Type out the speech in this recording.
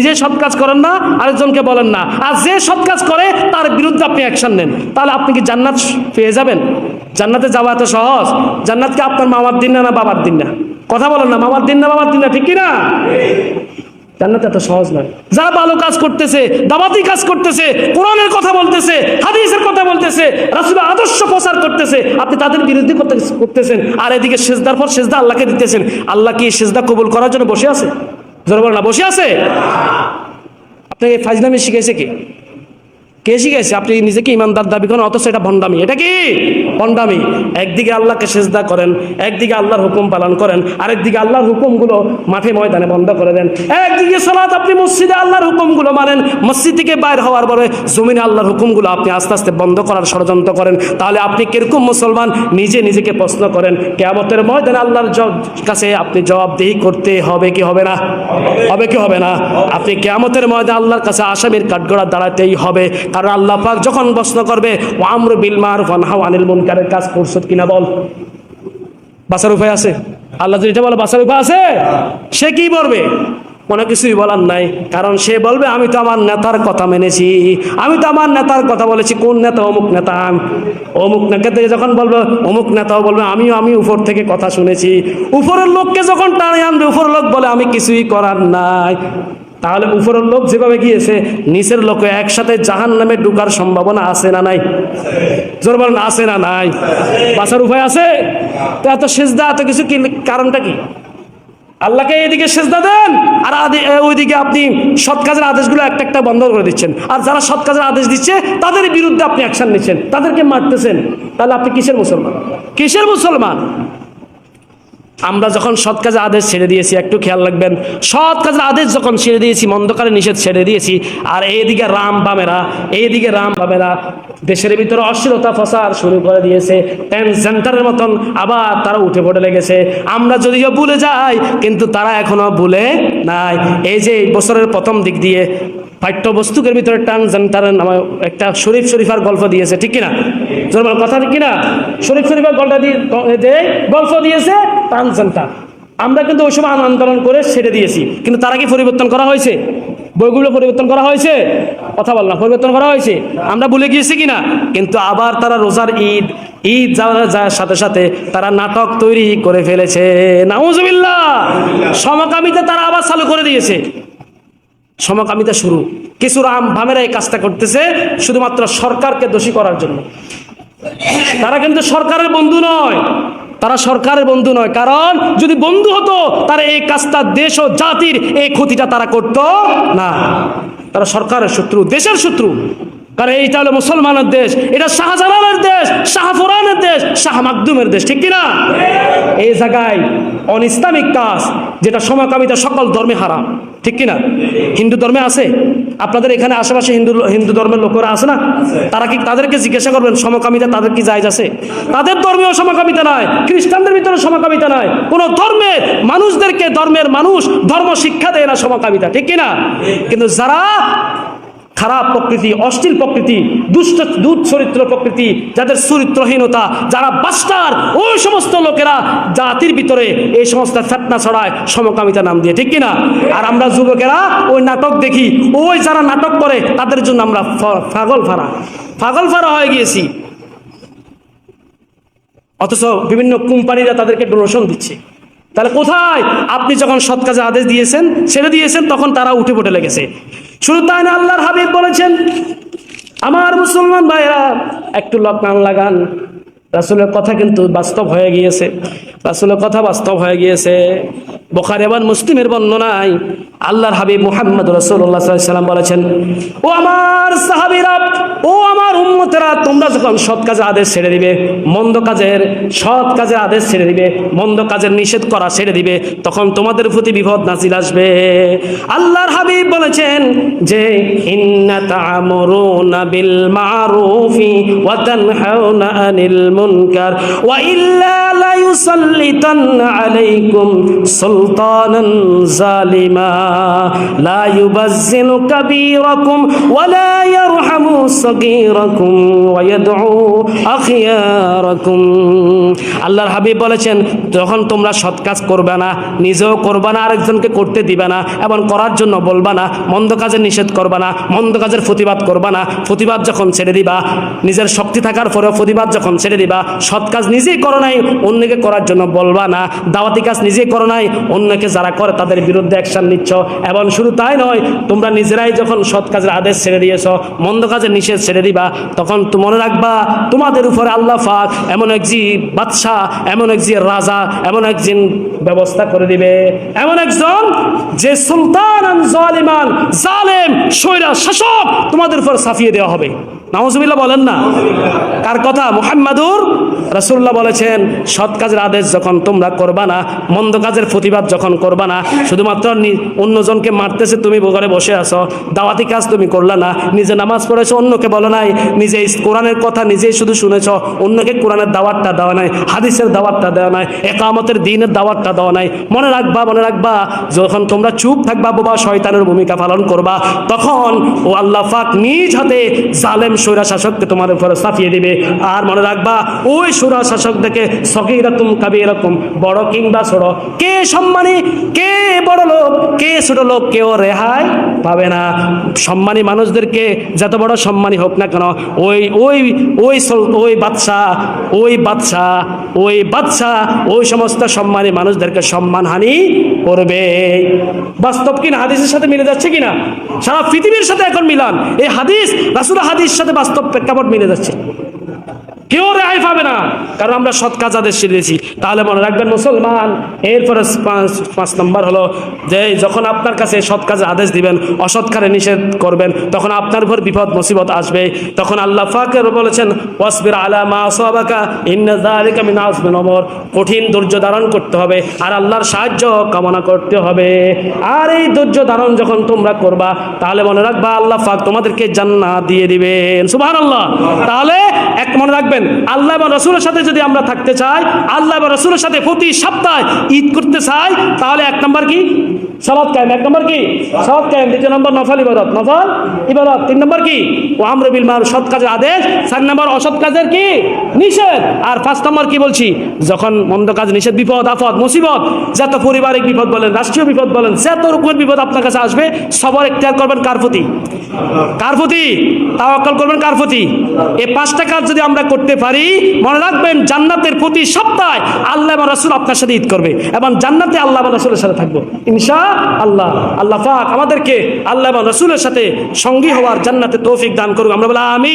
নিজে সৎ কাজ করেন না, আরেকজনকে বলেন না। আর যে সৎ কাজ করে, তার বিরুদ্ধে আপনি অ্যাকশন নেন। তাহলে আপনি কি জান্নাত পেয়ে যাবেন? জান্নাতে যাওয়া এত সহজ? জান্নাতকে আপনার মামার দিন না না বাবার দিন না? কথা বলেন না, মামার দিন না, বাবার দিন না, ঠিক না? জান্নাত এত সহজ নয়। যারা ভালো কাজ করতেছে, দাবাতি কাজ করতেছে, কোরআনের কথা বলতেছে, হাদিসের কথা বলতেছে, রাসুলের আদর্শ প্রচার করতেছে, আপনি তাদের বিরুদ্ধে করতেছেন। আর এদিকে সেজদার পর সেজদা আল্লাহকে দিতেছেন। আল্লাহ কি সেজদা কবুল করার জন্য বসে আছে? জোর বলেন না বসে আছে? আপনাকে ফাজনামি শিখেছে কে? কে শিখাইছে আপনি নিজেকে ইমানদার দাবি করেন, অথচ এটা ভণ্ডামি। এটা কি? ভণ্ডামি। একদিকে আল্লাহকে সেজদা করেন, একদিকে আল্লাহর হুকুম পালন করেন, আরেকদিকে আল্লাহর হুকুমগুলো মাঠে ময়দানে বন্ধ করে দেন। একদিকে সালাত আপনি মসজিদে আল্লাহর হুকুমগুলো মানেন, মসজিদ থেকে বাইর হওয়ার পরে জমিনে আল্লাহর হুকুমগুলো আপনি আস্তে আস্তে বন্ধ করার ষড়যন্ত্র করেন। তাহলে আপনি কীরকম মুসলমান? নিজে নিজেকে প্রশ্ন করেন, কেয়ামতের ময়দানে আল্লাহর কাছে আপনি জবাবদিহি করতে হবে কি হবে না? হবে কি হবে না? আপনি কেয়ামতের ময়দানে আল্লাহর কাছে আসামির কাঠগড়া দাঁড়াতেই হবে। কারণ আল্লাহ পাক যখন প্রশ্ন করবে, ও আমর বিল মারুফ আনহা আনিল মুনকারের কাজ করছত কিনা বল? বাসার উপায় আছে? আল্লাহ যদি এটা বলে বাসার উপায় আছে? সে কি বলবে? কোনো কিছুই বলার নাই। কারণ সে বলবে, আমি তো আমার নেতার কথা মেনেছি। আমি তো আমার নেতার কথা বলেছি। কোন নেতা? অমুক নেতা। অমুক নেতা থেকে যখন বলবে, অমুক নেতাও বলবে, আমিও, আমি উপর থেকে কথা শুনেছি। উপরের লোককে যখন টানে আনবে, উপরের লোক বলে, আমি কিছুই করার নাই। তাহলে উপরের লোক যেভাবে গিয়েছে, নিচের লোক একসাথে জাহান নামে ঢুকার সম্ভাবনা আছে না নাই? জোর বলেন, আছে না নাই? বাঁচার উপায় আছে? তো এত সেজদা, এত কিছু কি কারণটা কি? আল্লাহকে এইদিকে সেজদা দেন, আর ওইদিকে আপনি সৎ কাজের আদেশগুলো একটা একটা বন্ধ করে দিচ্ছেন। আর যারা সৎ কাজের আদেশ দিচ্ছে, তাদের বিরুদ্ধে আপনি অ্যাকশন নিচ্ছেন, তাদেরকে মারতেছেন। তাহলে আপনি কিসের মুসলমান? কিসের মুসলমান? আমরা যখন সৎ কাজের আদেশ ছেড়ে দিয়েছি, একটু খেয়াল রাখবেন, সৎ কাজের আদেশ যখন ছেড়ে দিয়েছি মন্দকারে নিষেধ ছেড়ে দিয়েছি, আর এইদিকে রাম বামেরা, এইদিকে রাম বামেরা দেশের ভিতরে অশ্লীলতা ফসার শুরু করে দিয়েছে টেন সেন্টারের মতন আবার তারা উঠে পড়ে লেগেছে। আমরা যদিও ভুলে যাই, কিন্তু তারা এখনও ভুলে নাই। এই যে বছরের প্রথম দিক দিয়ে পাঠ্যবস্তুকের ভিতরে টান সেন্টারের নামে একটা শরীফ শরীফার গল্প দিয়েছে ঠিক কিনা? জোর বল, কথা ঠিক কিনা? শরীফ শরীফার গল্পটা দিয়ে গল্প দিয়েছে টান সেন্টার আমরা কিন্তু ওই সময় আন্দোলন করে ছেড়ে দিয়েছি। কিন্তু তারা কি পরিবর্তন করা হয়েছে? বইগুলো পরিবর্তন করা হয়েছে? কথা বললাম পরিবর্তন করা হয়েছে? আমরা ভুলে গিয়েছি কিনা? কিন্তু আবার তারা রোজার ঈদ ঈদ যাওয়ার যাওয়ার সাথে সাথে তারা নাটক তৈরি করে ফেলেছে। নাউজুবিল্লাহ! সমকামিতা তারা আবার চালু করে দিয়েছে। সমকামিতা শুরু। কিছু রাম ভামেরা এই কাজটা করতেছে, শুধুমাত্র সরকারকে দোষী করার জন্য। তারা কিন্তু সরকারের বন্ধু নয়। তারা সরকারের বন্ধু নয়, কারণ যদি বন্ধু হতো, তারা এই কাজটা দেশ ও জাতির এই ক্ষতিটা তারা করত না। তারা সরকারের শত্রু, দেশের শত্রু। কারণ এইটা হলো মুসলমানের দেশ, এটা শাহজালালের দেশ, শাহফুরানের দেশ, শাহ মাকদুমের দেশ, ঠিক কিনা? এই জায়গায় অন ইসলামিক কাজ যেটা সমকামিতা সকল ধর্মে হারাম, ঠিক কিনা? হিন্দু ধর্মে আছে? আপনাদের এখানে আশেপাশে হিন্দু হিন্দু ধর্মের লোকেরা আছে না? তারা কি তাদেরকে জিজ্ঞাসা করবেন, সমকামিতা তাদের কি জায়জ আছে? তাদের ধর্মেও সমকামিতা নাই খ্রিস্টানদের ভিতরে সমকামিতা নাই কোন ধর্মের মানুষদেরকে ধর্মের মানুষ, ধর্ম শিক্ষা দেয় না সমকামিতা, ঠিক কিনা? কিন্তু যারা খারাপ প্রকৃতি, অশ্লীল প্রকৃতি, দুষ্ট, দুধ চরিত্র প্রকৃতি, যাদের চরিত্রহীনতা, যারা বাস্টার ওই সমস্ত লোকেরা জাতির ভিতরে এই সমস্ত ফেতনা ছড়ায়, সমকামিতা নাম দিয়ে, ঠিক কিনা? আর আমরা যুবকেরা ওই নাটক দেখি, ওই যারা নাটক করে, তাদের জন্য আমরা পাগল ফারা। পাগল ফারা হয়ে গিয়েছি। অথচ বিভিন্ন কোম্পানিরা তাদেরকে ডোনেশন দিচ্ছে। তাহলে কোথায়? আপনি যখন সৎ কাজে আদেশ দিয়েছেন ছেড়ে দিয়েছেন, তখন তারা উঠে পড়ে লেগেছে। শুধু তাই না, আল্লাহর হাবিব বলেছেন, আমার মুসলমান ভাইরা একটু লকডাউন লাগান। রাসুলের কথা কিন্তু বাস্তব হয়ে গিয়েছে। রাসুলের কথা বাস্তব হয়ে গিয়েছে। বোখার এবার মুসলিমের বর্ণনায় আল্লাহর হাবিব মুহাম্মদ রসুল্লাহ সাল্লাম বলেছেন, ও আমার সাহাবিরা, ও আমার উম্মতেরা, তোমরা যখন সৎ কাজে আদেশ ছেড়ে দিবে, মন্দ কাজের, সৎ কাজে আদেশ ছেড়ে দিবে, মন্দ কাজের নিষেধ করা ছেড়ে দিবে, তখন তোমাদের প্রতি বিপদ নাজিল আসবে। আল্লাহর হাবিব বলেছেন যে, ইন্না তা'মুরুনা বিল আল্লাহর হাবিব বলেছেন, যখন তোমরা সৎ কাজ করবে না, নিজেও করবে না, আরেকজনকে করতে দিবে না এবং করার জন্য বলবা না, মন্দ কাজের নিষেধ করবা না, মন্দ কাজের প্রতিবাদ করবা না, প্রতিবাদ যখন ছেড়ে দিবা, নিজের শক্তি থাকার পরেও প্রতিবাদ যখন ছেড়ে দিবা, সৎ কাজ নিজেই করো নাই, অন্যকে করার জন্য বলবা না, দাওয়াতি কাজ নিজেই করো নাই, অন্যকে যারা করে তাদের বিরুদ্ধে অ্যাকশন নিচ্ছ। এবং শুধু তাই নয়, তোমরা নিজেরাই যখন সৎ কাজের আদেশ ছেড়ে দিয়েছ, মন্দ কাজের নিষেধ ছেড়ে দিবা, তখন মনে রাখবা, তোমাদের উপরে আল্লাহ ফাক এমন এক জি বাদশাহ, এমন এক জি রাজা, এমন একজন ব্যবস্থা করে দিবে। এমন একজন যে সুলতান জালিমান, জালেম সৈরা শাসক তোমাদের উপর সাফিয়ে দেওয়া হবে। নাউজুবিল্লাহ বলেন না। কার কথা? মুহাম্মাদুর রাসূলুল্লাহ বলেছেন, সৎ কাজের আদেশ যখন তোমরা করবা না, মন্দ কাজের প্রতিবাদ যখন করবা না, শুধুমাত্র অন্যজনকে মারতেছে তুমি ঘরে বসে আছো, দাওয়াতি কাজ তুমি করলা না, নিজে নামাজ পড়েছো, অন্যকে বলো নাই, নিজে কোরআনের কথা নিজেই শুধু শুনেছ, অন্যকে কোরআনের দাওয়াতটা দেওয়া নাই, হাদিসের দাওয়াতটা দেওয়া নাই, একামতের দিনের দাওয়াতটা দেওয়া নাই। মনে রাখবা মনে রাখবা, যখন তোমরা চুপ থাকবা বাবা, শয়তানের ভূমিকা পালন করবা, তখন ও আল্লাহ পাক নিজ হাতে জালেম সৈরা শাসককে তোমার উপরে সাফিয়ে দিবে। আর মনে রাখবা, ওই সৈরা শাসক দেখে সকিরকম কাবি এরকম বড় কিংবা ছোট, কে সম্মানী, কে বড় লোক কে ছোট লোক কেউ রেহাই পাবে না। সম্মানী মানুষদেরকে যত বড় সম্মানী হোক না কেন, ওই ওই ওই ওই বাদশাহ ওই বাদশাহ ওই বাদশাহ ওই সমস্ত সম্মানী মানুষদেরকে সম্মানহানি করবে। বাস্তব কিনা? হাদিসের সাথে মিলে যাচ্ছে কিনা? সারা পৃথিবীর সাথে এখন মিলান। এই হাদিস রাসুল হাদিস সাথে বাস্তব প্রেক্ষাপট মিলে যাচ্ছে। কেউ রেহাই পাবে না। কারণ আমরা সৎ কাজ আদেশ দিয়েছি। তাহলে মনে রাখবেন মুসলমান, এরপরে পাঁচ নম্বর হলো যে যখন আপনার কাছে সৎ কাজে আদেশ দিবেন, অসৎ কারে নিষেধ করবেন, তখন আপনার উপর বিপদ, মুসিবত আসবে। তখন আল্লাহ ফাকের বলেছেন, ওয়াসবির আলা মা সাবাকা কঠিন ধৈর্য ধারণ করতে হবে, আর আল্লাহর সাহায্য কামনা করতে হবে। আর এই ধৈর্য ধারণ যখন তোমরা করবা, তাহলে মনে রাখবা আল্লাহ পাক তোমাদেরকে জান্নাত দিয়ে দিবেন। সুবহানাল্লাহ। তাহলে রাখবেন। আল্লাহ বা রসুলের সাথে যদি আমরা থাকতে চাই, আল্লাহ বা রসুলের সাথে প্রতি সপ্তাহে ঈদ করতে চাই, তাহলে এক নম্বর কি? সালাদ কায়েম, এক নম্বর কি? সালাদ কায়েম, দ্বিতীয় নম্বর নফল ইবাদত। নফল ইবাদত। তিন নম্বর কি? ও আমর বিল মারুফ, সৎ কাজের আদেশ। চার নম্বর, অসৎ কাজের কি? নিষেধ। আর পাঁচ নম্বর কি বলছি? যখন মন্দ কাজ নিষেধ, বিপদ আপদ মুসিবত, যত পারিবারিক বিপদ বলেন, রাষ্ট্রীয় বিপদ বলেন, যত রকমের বিপদ আপনার কাছে আসবে, সবার এখতিয়ার করবেন কার প্রতি? কার প্রতি? তাওয়াক্কাল করবেন কার প্রতি? এই পাঁচটা কাজ যদি আমরা করতে পারি, মনে রাখবেন জান্নাতের প্রতি সপ্তাহে আল্লাহ এবং রসুল আপনার সাথে ঈদ করবে এবং জান্নাতে আল্লাহ এবং রসুলের সাথে থাকব। ইনশা আল্লাহ আল্লাহ পাক আমাদেরকে আল্লাহ এবং রসুলের সাথে সঙ্গী হওয়ার জান্নাতে তৌফিক দান করুক। আমরা বলে আমি